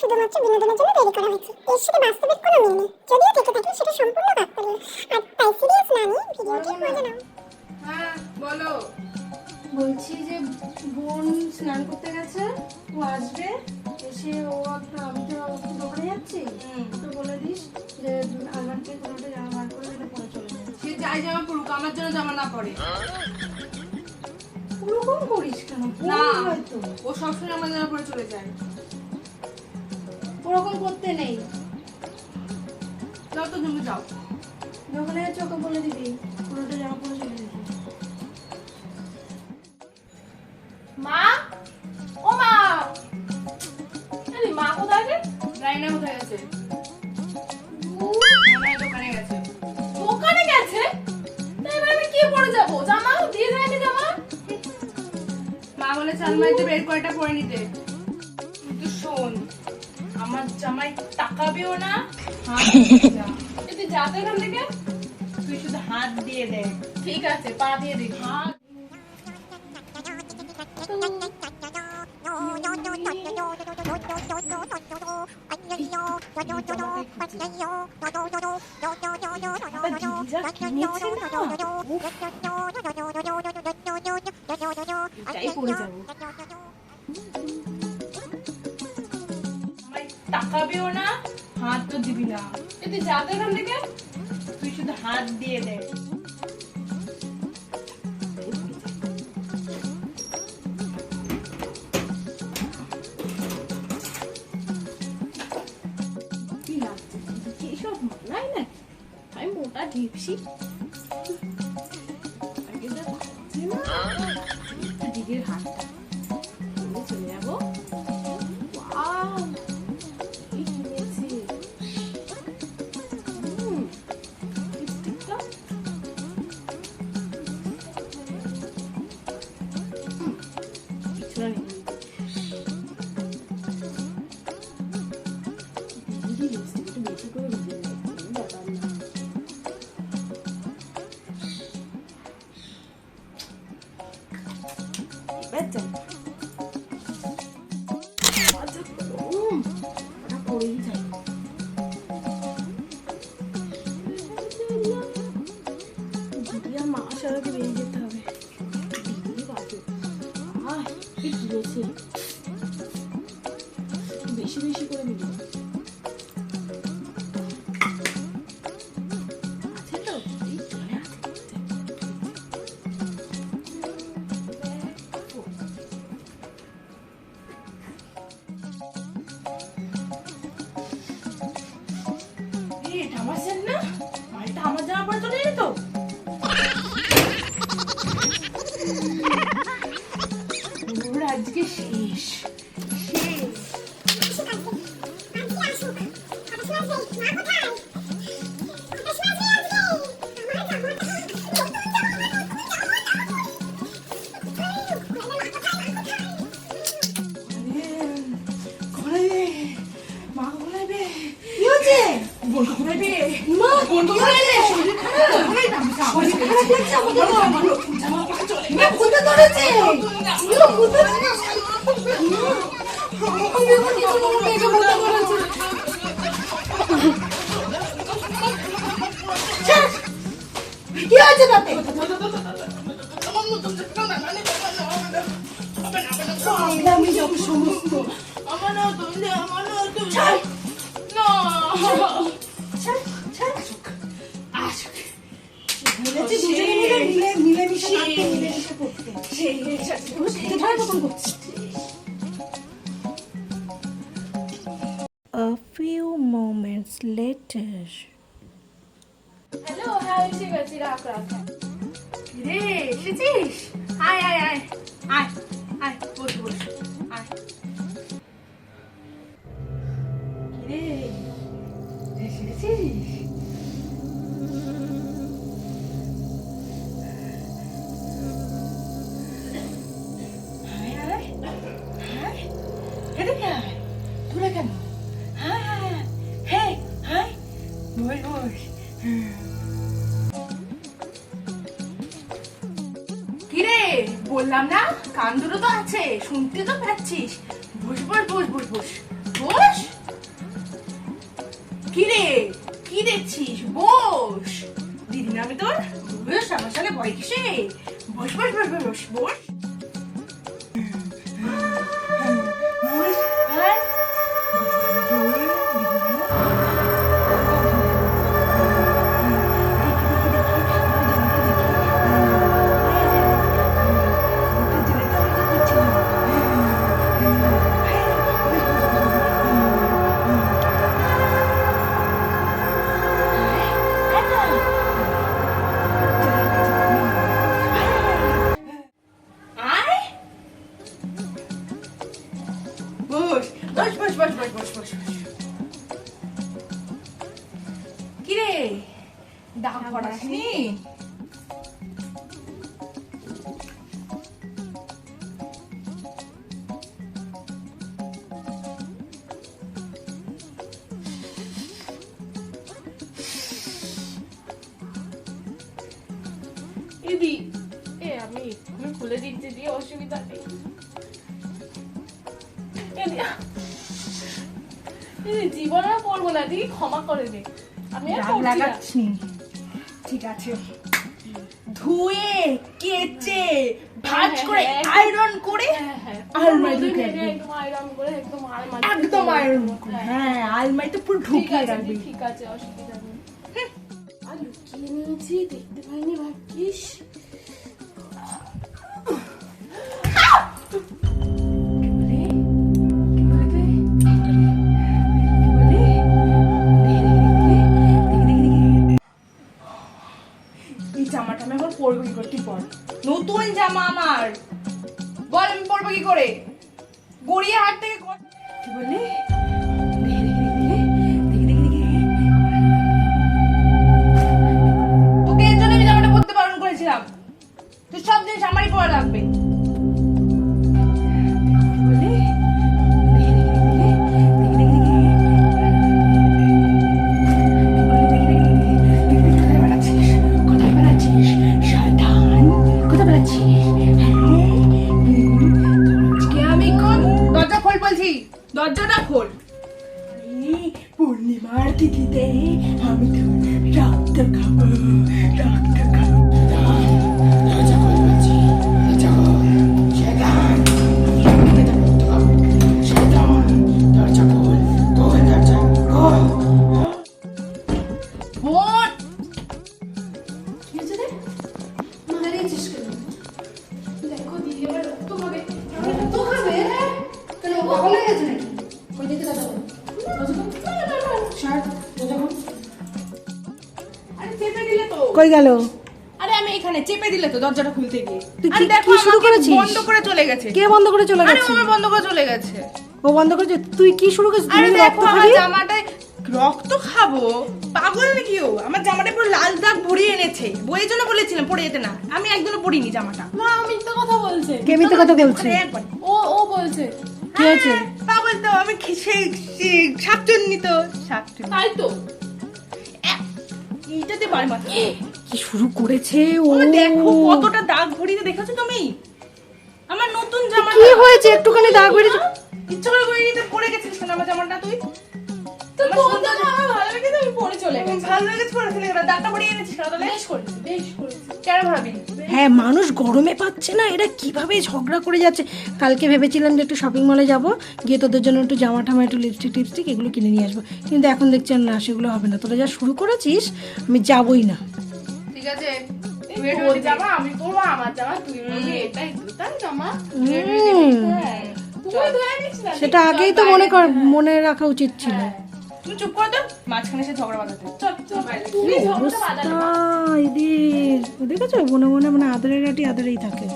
শুধুমাত্র বিনোদনের জন্য তৈরি করা হয়েছে। এর সাথে বাস্তবিক কোনো মিল নেই। যদিও থেকে থাকে সেটা সম্পূর্ণ কাকতালীয় আর তাই সিরিয়াস না নিয়ে ভিডিওটি মজা নাও। হ্যাঁ বলো। বলছি যে বোন স্নান করতে গেছে ও আসবে এসে ও আমি তো দোকানে যাচ্ছি। তো বলে দিস যে আলমারি থেকে কোনো জামা বার করে যেটা পরে চলে সে যাই জামা পড়ুক আমার জন্য জামা না পড়ে ওরকম করিস কেন? না হয়তো। ও সবসময় আমার জামা পরে চলে যায়। ওরকম করতে নেই। যাও তো তুমি যাও। দোকানে যাচ্ছে ওকে বলে দিবি। পুরোটা জামা পরে চলে যাবে মা? ও মা! মা কোথায় রে? রাইনা কোথায় গেছে দোকানে গেছে। দোকানে গেছে? এবার আমি কি পরে যাব? জামা দিয়ে যায়নি জামা? মা বলে চালমাইতে বের করে এটা পরে নিতে। আমার জামাই তাকাবেও না তুই যাতে এখান থেকে তুই শুধু হাত দিয়ে দে ঠিক আছে পা দিয়ে হাত এটাই পরে যাব তাকাবেও না, হাত তো দিবি না। তুই যাতে এখান থেকে, তুই শুধু হাত দিয়ে দে। কি লাগছে? এইসব আর মা আগে বেরিয়ে যেতে হবে। আহ কি কিনেছে সেট না? মালটা আমার জামা পরে যেত ওর আজকে শেষ। শেষ। কি হয়েছে তাতে আমি যাব সমস্ত আমার নতুন জামা নতুন ছাড়। না A few moments later. Hello হ্যাঁ এসে গেছি রাখ রাখ রে এসেছিস আয় আয় আয় আয় দূরে কেন হ্যাঁ হ্যাঁ হ্যাঁ বস কিরে বললাম না? কান তো আছে শুনতে তো পাচ্ছিস। বস বস বস বস বস। বস? কি রে কি দেখছিস? বস। দিদি না আমি তোর বস আমার সাথে ভয় কিসে? বস বস বস বস বস, দিদি। এ আমি আমি খুলে দিচ্ছি দিয়ে অসুবিধা নেই। জীবনে করব না দিদি ক্ষমা করে দে। আমি লাগাচ্ছি। ঠিক আছে। ধুয়ে কেচে ভাজ হ্যাঁ, করে আয়রন করে হ্যাঁ, হ্যাঁ। আলমারি রোদে ঢুকিয়ে ভেজে রাখবি। একদম আয়রন করে একদম আলমারি একদম আয়রন করে। হ্যাঁ আলমারিতে পুরো ঢুকিয়ে রাখবি। ঠিক আছে অসুবিধা লুকিয়ে নিয়েছি দেখতে পাইনি ভাগ্যিস জামাটা আমি এখন পরবো কি নতুন জামা আমার। বল, আমি পরবো কি করে? গড়িয়ে হাট থেকে কি বললি? আজকে আমি কোন দরজা খোল বলছি। দরজাটা খোল। পূর্ণিমার তিথিতে আমি তো রক্ত খাব রক্ত খাব কই গেল? আরে আমি এখানে চেপে দিলে তো দরজাটা খুলতে গিয়ে। তুই আরে কি- দেখো শুরু করেছিস? বন্ধ করে চলে গেছে। কে বন্ধ করে চলে আরে গেছে? ওমে বন্ধ করে চলে গেছে। ও বন্ধ করেছে? তুই কি শুরু করেছিস? আরে তুই দেখো রক্ত আমার খাবি? জামাটায় রক্ত খাব। পাগল নাকি ও? আমার জামাটা পুরো লাল দাগ ভরিয়ে এনেছে। বইয়ের জন্য বলেছিলাম পরে যেতে না। আমি একদিনও পরিনি জামাটা। না মিথ্যা কথা বলছে। কে মিথ্যে কথা বলছে। ও ও বলছে। কি আছে হ্যাঁ, পাগল তো আমি সেই শাকচুন্নি তো শাকচুন্নি। তাই তো। এইটাতে বাড়ি মাথা। কি শুরু করেছে ও? ও দেখো কতটা দাগ ভরিয়ে দেখেছ তুমি? আমার নতুন জামা কি হয়েছে? একটুখানি দাগ বেরিয়েছে ইচ্ছা করে করে নিতে পড়ে গেছিস কেন আমার জামাটা তুই? তো তোর সুন্দর আমার ভালো লেগে আমি পরে চলে গেছি। ভালো লেগেছে পড়েছিলি কেন দাগটা পড়িয়ে এনেছিস কেন তাহলে? বেশ করেছি বেশ করেছি। কেন ভাবি? হ্যাঁ মানুষ গরমে পাচ্ছে না এরা কীভাবে ঝগড়া করে যাচ্ছে? কালকে ভেবেছিলাম যে একটু শপিং মলে যাব গিয়ে তোদের জন্য একটু জামা টামা একটু লিপস্টিক টিপস্টিক এগুলো কিনে নিয়ে আসব। কিন্তু এখন দেখছি না সেগুলো হবে না। তোরা যা শুরু করেছিস আমি যাবই না। ঠিক আছে জামা আমি পরবো আমার জামা তুই এটাই তো জামা হুম, হ্যাঁ। সেটা আগেই তো মনে কর মনে রাখা উচিত ছিল। তুমি চুপ করে তো মাঝখানে সে ঝগড়া বাঁধাতে। চল চল। দেখেছ? মনে মনে মানে আদরের গাটি আদরেই থাকে।